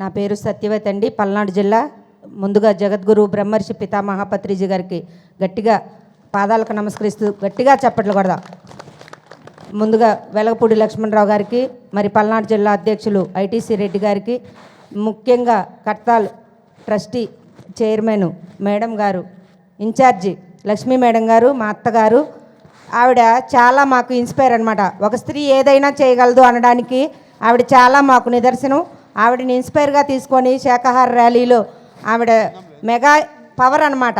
నా పేరు సత్యవతి అండి. పల్నాడు జిల్లా ముందుగా జగద్గురు బ్రహ్మర్షి పితామహాపత్రిజీ గారికి గట్టిగా పాదాలకు నమస్కరిస్తూ గట్టిగా చప్పట్లు కొడదాం. ముందుగా వెలగపూడి లక్ష్మణరావు గారికి మరి పల్నాడు జిల్లా అధ్యక్షులు ఐటీసీ రెడ్డి గారికి ముఖ్యంగా కట్టాల్ ట్రస్టీ చైర్మన్ మేడం గారు ఇన్ఛార్జి లక్ష్మీ మేడం గారు మా అత్తగారు. ఆవిడ చాలా మాకు ఇన్స్పైర్ అనమాట ఒక స్త్రీ ఏదైనా చేయగలదు అనడానికి ఆవిడ చాలా మాకు నిదర్శనం. ఆవిడని ఇన్స్పైర్గా తీసుకొని శాఖాహార ర్యాలీలో ఆవిడ మెగా పవర్ అనమాట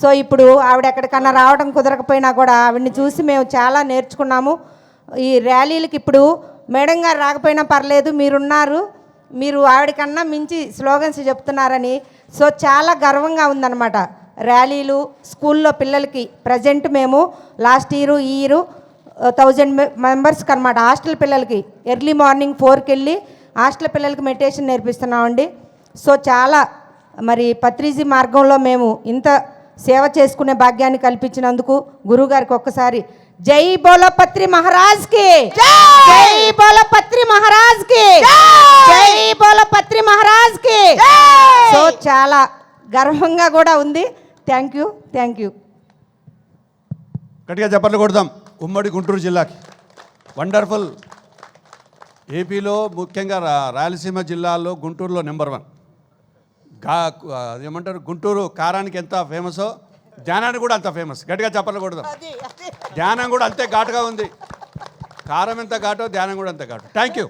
సో ఇప్పుడు ఆవిడ ఎక్కడికన్నా రావడం కుదరకపోయినా కూడా ఆవిడని చూసి మేము చాలా నేర్చుకున్నాము. ఈ ర్యాలీలకి ఇప్పుడు మేడం గారు రాకపోయినా పర్లేదు మీరున్నారు మీరు ఆవిడకన్నా మించి స్లోగన్స్ చెప్తున్నారని సో చాలా గర్వంగా ఉందన్నమాట. ర్యాలీలు స్కూల్లో పిల్లలకి ప్రజెంట్ మేము లాస్ట్ ఇయర్ ఈ ఇయర్ థౌజండ్ మెంబర్స్కి అనమాట హాస్టల్ పిల్లలకి ఎర్లీ మార్నింగ్ ఫోర్కి వెళ్ళి హాస్టల్ పిల్లలకి మెడిటేషన్ నేర్పిస్తున్నామండి. సో చాలా మరి పత్రిజీ మార్గంలో మేము ఇంత సేవ చేసుకునే భాగ్యాన్ని కల్పించినందుకు గురుగారికి ఒక్కసారి జై బోలపత్రి మహారాజ్కి జై బోలపత్రి మహారాజ్కి జై బోలపత్రి మహారాజ్కి సో చాలా గర్వంగా కూడా ఉంది. Thank you thank you. గట్టిగా చెప్పట్లు కొడదాం. ఉమ్మడి గుంటూరు జిల్లాకి. వండర్ఫుల్ ఏపీలో ముఖ్యంగా రా- రాయలసీమ జిల్లాలో గుంటూరులో నెంబర్ వన్. గా ఏమంటారు? గుంటూరు కారానికి ఎంత ఫేమసో? ధ్యానానికి కూడా అంత ఫేమస్. గట్టిగా చెప్పట్లు కొడదాం. ధ్యానం కూడా అంతే ఘాటుగా ఉంది. కారం ఎంత ఘాటో ధ్యానం కూడా అంతే ఘాటు. Thank you.